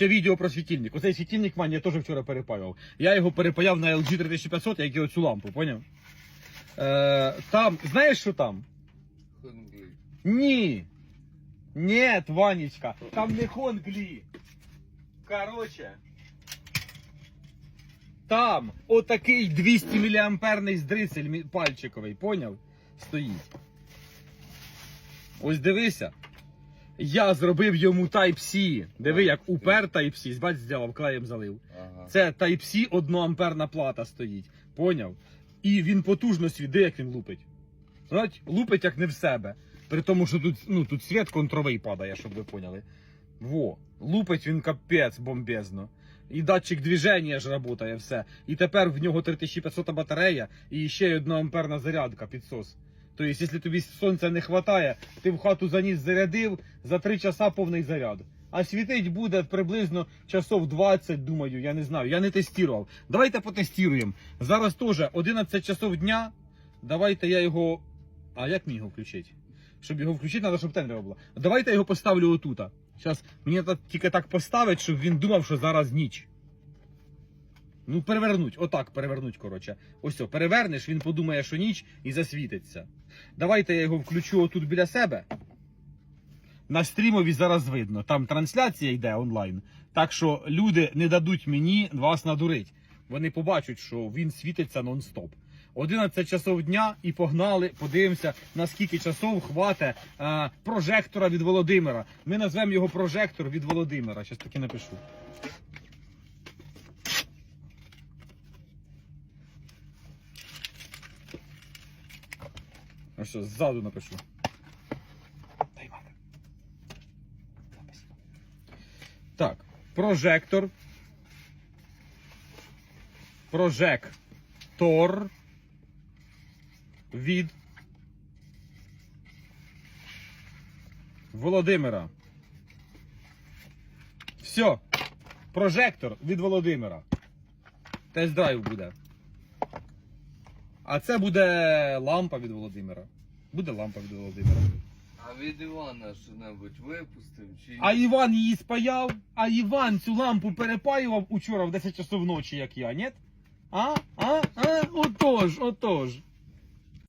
ще відео про світильник. Оцей світильник Вань, я теж вчора перепаював. Я його перепаяв на LG 3500, як і оцю лампу, поняв? Е, там, знаєш, що там? Ні. Нет, Ванечка, там не Хонглі. Короче. Там отакий 200 мА здрицель пальчиковий, поняв? Стоїть. Ось дивися. Я зробив йому Type-C. Диви, як упер Type-C. Бач, зробив, клеєм залив. Ага. Це Type-C 1 амперна плата стоїть. Поняв? І він потужно свіди, як він лупить. Знаєте, лупить як не в себе. При тому, що тут, ну, тут світ контровий падає, щоб ви поняли. Во, лупить він капець бомбезно. І датчик движення ж працює все. І тепер в нього 3500 батарея і ще й 1 амперна зарядка підсос. Тобто, якщо тобі сонця не вистачає, ти в хату заніс зарядив, за 3 часа повний заряд. А світить буде приблизно часов 20, думаю, я не знаю. Я не тестував. Давайте потестуємо. Зараз теж 11 часов дня. Давайте я його. А як мені його включити? Щоб його включити, треба, щоб темрява була. Давайте я його поставлю отута. Зараз мені тільки так поставить, щоб він думав, що зараз ніч. Ну, перевернуть, отак перевернуть, коротше. Ось о, перевернеш, він подумає, що ніч і засвітиться. Давайте я його включу отут біля себе. На стрімові зараз видно. Там трансляція йде онлайн. Так що люди не дадуть мені вас надурить. Вони побачать, що він світиться нон-стоп. 11 часов дня і погнали. Подивимося, на скільки часов хватить е, прожектора від Володимира. Ми назвемо його прожектор від Володимира. Щас таки напишу. А що, ззаду напишу. Дай мене. Запис. Так, прожектор. Прожектор від Володимира. Все. Прожектор від Володимира. Тест-драйв буде. А це буде лампа від Володимира. Буде лампа від Володимира. А від Івана що-небудь випустив чи? А Іван її спаяв, а Іван цю лампу перепаював учора в 10 часов ночі, як я, ні? А? А? А? Отож, отож.